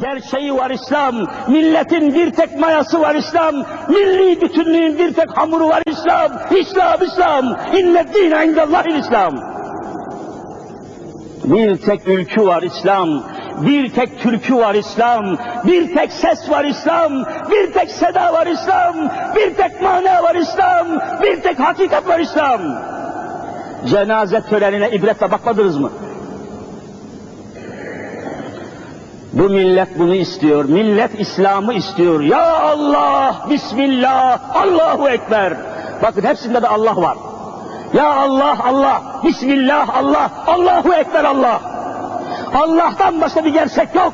gerçeği var İslam. Milletin bir tek mayası var İslam. Milli bütünlüğün bir tek hamuru var İslam. İslam, İslam. İnne dine indellahil İslam. Bir tek ülkü var İslam. Bir tek türkü var İslam. Bir tek ses var İslam. Bir tek seda var İslam. Bir tek mana var İslam. Bir tek hakikat var İslam. Cenaze törenine ibretle bakmadınız mı? Bu millet bunu istiyor. Millet İslam'ı istiyor. Ya Allah, Bismillah, Allahu Ekber. Bakın hepsinde de Allah var. Ya Allah, Allah, Bismillah, Allah, Allahu Ekber Allah. Allah'tan başka bir gerçek yok.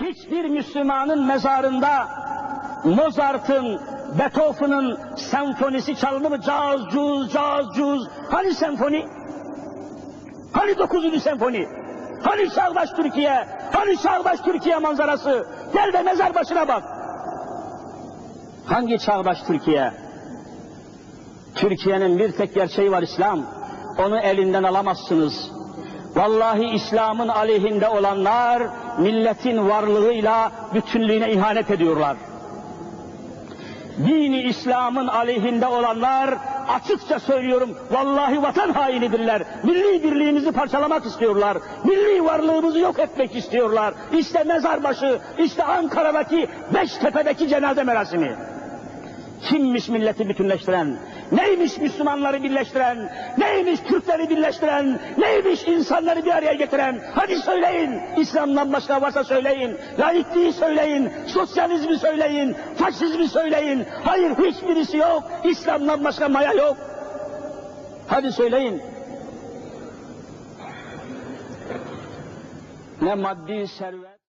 Hiçbir Müslümanın mezarında Mozart'ın, Beethoven'ın senfonisi çalınır mı? Caz, cuz, caz, cuz. Hani senfoni? Hani dokuzuncu senfoni? Hani Çağdaş Türkiye? Hani Çağdaş Türkiye manzarası? Gel de mezar başına bak. Hangi Çağdaş Türkiye? Türkiye'nin bir tek gerçeği var İslam. Onu elinden alamazsınız. Vallahi İslam'ın aleyhinde olanlar milletin varlığıyla bütünlüğüne ihanet ediyorlar. Dini İslam'ın aleyhinde olanlar açıkça söylüyorum vallahi vatan hainidirler. Milli birliğimizi parçalamak istiyorlar. Milli varlığımızı yok etmek istiyorlar. İşte mezarbaşı, işte Ankara'daki Beştepe'deki cenaze merasimi. Kimmiş milleti bütünleştiren? Neymiş Müslümanları birleştiren? Neymiş Kürtleri birleştiren? Neymiş insanları bir araya getiren? Hadi söyleyin. İslam'dan başka varsa söyleyin. Laikliği söyleyin. Sosyalizmi söyleyin. Faşizmi söyleyin. Hayır hiçbirisi yok. İslam'dan başka maya yok. Hadi söyleyin. Ne maddi servet